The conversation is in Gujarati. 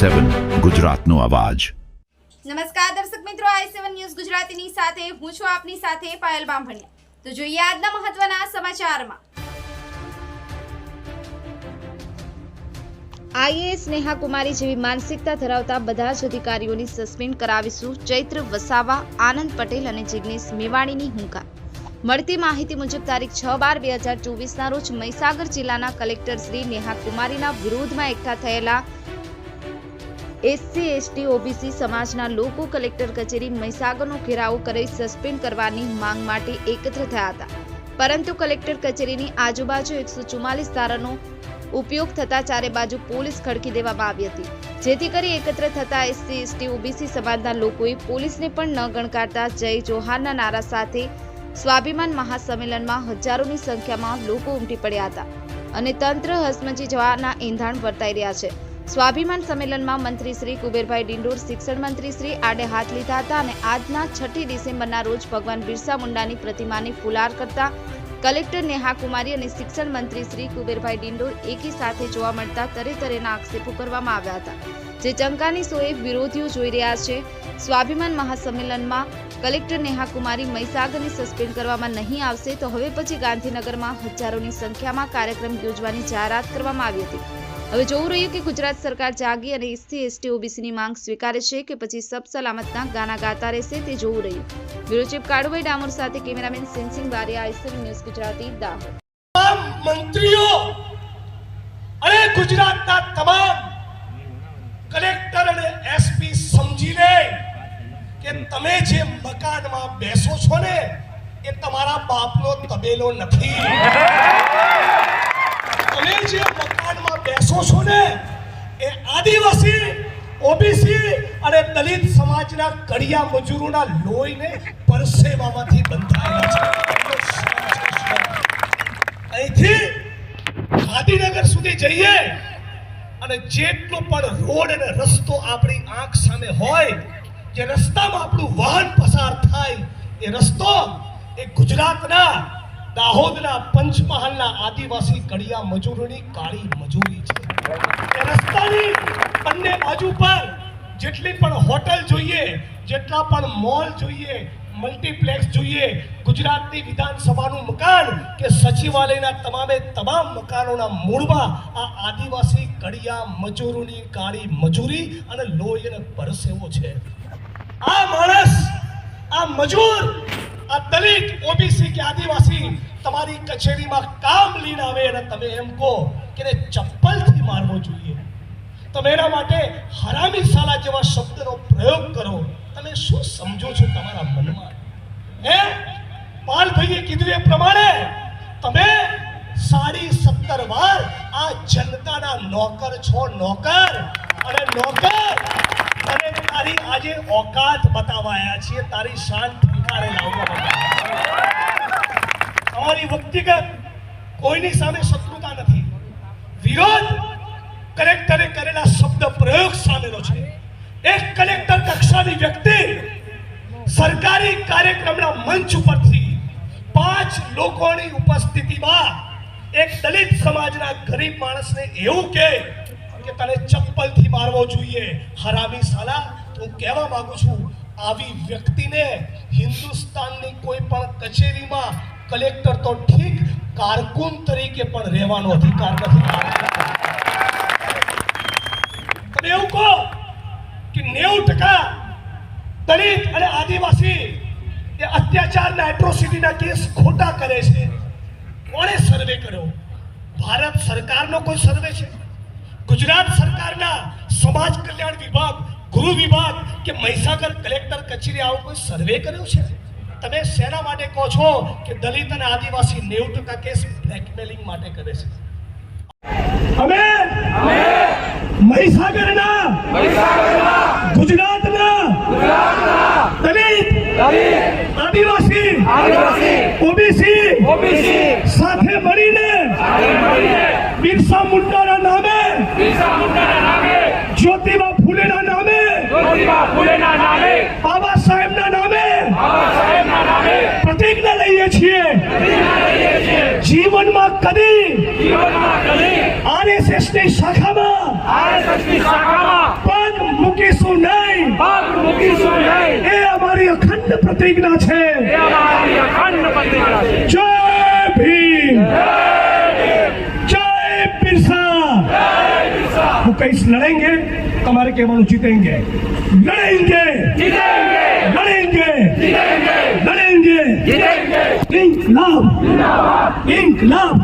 સેવન ગુજરાતનો અવાજ. નમસ્કાર દર્શક મિત્રો આઈ સેવન ન્યૂઝ ગુજરાતીની સાથે હું છું આપની સાથે પાયલ બામભણિયા. તો જોઈએ આજના મહત્વના સમાચારમાં. આઈએએસ નેહા કુમારી જેવી માનસિકતા ધરાવતા બધા જ અધિકારીઓની સસ્પેન્ડ કરાવીશું ચૈત્ર વસાવા આનંદ પટેલ અને જિગ્નેશ મેવાણીની હુંકાર. મળતી માહિતી મુજબ તારીખ છ બાર બે હજાર ચોવીસના રોજ મહીસાગર જિલ્લાના કલેક્ટર શ્રી નેહા કુમારીના વિરોધમાં એકઠા થયેલા એસસી, એસટી, ઓબીસી સમાજના લોકો કલેક્ટર કચેરી મહીસાગરનો ઘેરાવો કરી સસ્પેન્ડ કરવાની માંગ માટે એકત્ર થયા હતા. પરંતુ કલેક્ટર કચેરીની આજુબાજુ એકસો ચુમ્માલીસ ધારાનો ઉપયોગ થતા ચારે બાજુ પોલીસ ખડકી દેવામાં આવી હતી. જેથી કરી એકત્ર થતા એસસી, એસટી, ઓબીસી સમાજના લોકોએ પોલીસને પણ ન ગણકારતા જય જોહારના નારા સાથે સ્વાભિમાન મહાસંમેલનમાં હજારોની સંખ્યામાં લોકો ઉમટી પડ્યા હતા. અને તંત્ર હસમચી જવાના એંધાણ વર્તાઈ રહ્યા છે. સ્વાભિમાન સંમેલનમાં મંત્રી શ્રી કુબેરભાઈ ડિંડોર, શિક્ષણ મંત્રી શ્રી આડે હાથ લીધા હતા અને આજના છઠ્ઠી ડિસેમ્બરના રોજ ભગવાન બિરસા મુંડાની પ્રતિમાને ફુલાર કરતા કલેક્ટર નેહા કુમારી અને શિક્ષણ મંત્રી શ્રી કુબેરભાઈ ડિંડોર એકી સાથે જોવા મળતા તરે તરેના આક્ષેપો કરવામાં આવ્યા હતા. જે ચંકાની સોએ વિરોધીઓ જોઈ રહ્યા છે. સ્વાભિમાન મહાસંમેલનમાં કલેક્ટર નેહા કુમારી મહીસાગરને સસ્પેન્ડ કરવામાં નહીં આવશે તો હવે પછી ગાંધીનગરમાં હજારોની સંખ્યામાં કાર્યક્રમ યોજવાની જાહેરાત કરવામાં આવી હતી. હવે જોવું રહ્યું કે ગુજરાત સરકાર જાગી અને એસસી, એસટી, ઓબીસીની માંગ સ્વીકારે છે કે પછી સબ સલામતના ગાના ગાતા રહેશે તે જોવું રહ્યું. બ્યુરો ચીફ કાળુભાઈ ડામોર સાથે કેમેરામેન સેન્સિંગ બારિયા આઈસર ન્યૂઝ ગુજરાતી, દાહોદ. મંત્રીઓ અને ગુજરાતના તમામ કલેક્ટર અને એસપી સમજી લે કે તમે જે મકાનમાં બેસો છો ને, એ તમારા બાપનો તબેલો નથી. તમે જે મકાનમાં બેસો છો ને, એ આદિવાસી, ઓબીસી અને દલિત સમાજના કડિયા મજૂરોના લોહીને પરસેવામાંથી બંધાયેલા છે. અહીંથી ગાંધીનગર સુધી જઈએ અને જેટલો પણ રોડ અને રસ્તો આપણી આંખ સામે હોય જે રસ્તામાં આપણું વાહન પસાર થાય, એ રસ્તો એ ગુજરાતના દાહોદના પંચમહાલના આદિવાસી કડિયા મજૂરોની કાળી મજૂરી છે. એ રસ્તાની બંને બાજુ પર જેટલી પણ હોટલ જોઈએ, જેટલા પણ મોલ જોઈએ, મલ્ટીપ્લેક્સ જોઈએ, ગુજરાતની વિધાનસભાનું મકાન કે સચિવાલયના તમામે તમામ મકાનોના મૂળમાં આ આદિવાસી કડિયા મજૂરોની કાળી મજૂરી અને લોહી અને પરસેવો છે. આ માણસ, આ મજૂર, આ દલિત ઓબીસી કે આદિવાસી તમારી કચેરીમાં કામ લઈને આવે અને તમે એમ કહો કે એને ચપ્પલથી મારવો જોઈએ. તમે એના માટે હરામી સાલા જેવા શબ્દનો પ્રયોગ કરો. તમે શું સમજો છો તમારા મનમાં? હે? પાલભાઈએ કીધું એ પ્રમાણે તમે સાડી સત્તર વાર આ જનતાના નોકર છો, નોકર. અને નોકર તારી આજે ઓકાત બતાવાયા છીએ. તારી શાન ઠીકારે લાવવા અમારી વ્યક્તિગત કોઈની સામે શત્રુતા નથી. વિરોધ કલેક્ટરે કરેલા શબ્દ પ્રયોગ સામેનો છે. એક કલેક્ટર કક્ષાની વ્યક્તિ સરકારી કાર્યક્રમના મંચ ઉપરથી પાંચ લોકોની ઉપસ્થિતિમાં એક દલિત સમાજના ગરીબ માણસને એવું કહે કે તને ચપ્પલથી મારવો જોઈએ. હરામી સાલા હું કહેવા માંગુ છું, આવી વ્યક્તિને હિન્દુસ્તાનની કોઈ પણ કચેરીમાં કલેક્ટર તો ઠીક કારકુન તરીકે પણ રહેવાનો અધિકાર નથી. તમે એવું કહો કે નેવું ટકા દલિત અને આદિવાસી એ અત્યાચારના એટ્રોસિટીના કેસ ખોટા કરે છે. કોણે સર્વે કર્યો? ભારત સરકારનો કોઈ સર્વે છે? ગુજરાત સરકારના સમાજ કલ્યાણ વિભાગ ગૃહ વિભાગ કે મહીસાગર કલેક્ટર કચેરી આવો કોઈ સર્વે કર્યો છે? તમે શેના માટે કહો છો કે દલિત અને આદિવાસી નેવું ટકા કેસ બ્લેકમેલિંગ માટે કરે છે? અમે મહીસાગરના ગુજરાતના દલિત આદિવાસી ઓબીસી સાથે મળીને બિરસા મુંડાના નામે જ્યોતિબા ફૂલેના નામે બાબા સાહેબના નામે પ્રતિજ્ઞા લઈએ છીએ જીવનમાં કદી આરએસએસની શાખામાં આરએસએસની શાખામાં પગ મૂકીશું નહીં. પગ મૂકીશું નહીં. એ અમારી અખંડ પ્રતિજ્ઞા છે. એ અમારી અખંડ પ્રતિજ્ઞા છે. જય ભીમ. જય બિરસા. હું કહીશ લડેંગે તમારે કહેવાનું જીતેંગે. લડેંગે. જીતેંગે. લડેંગે. જીતેંગે. લડેંગે જીતેંગે ઇન્કલાબ ઇન્કલાબ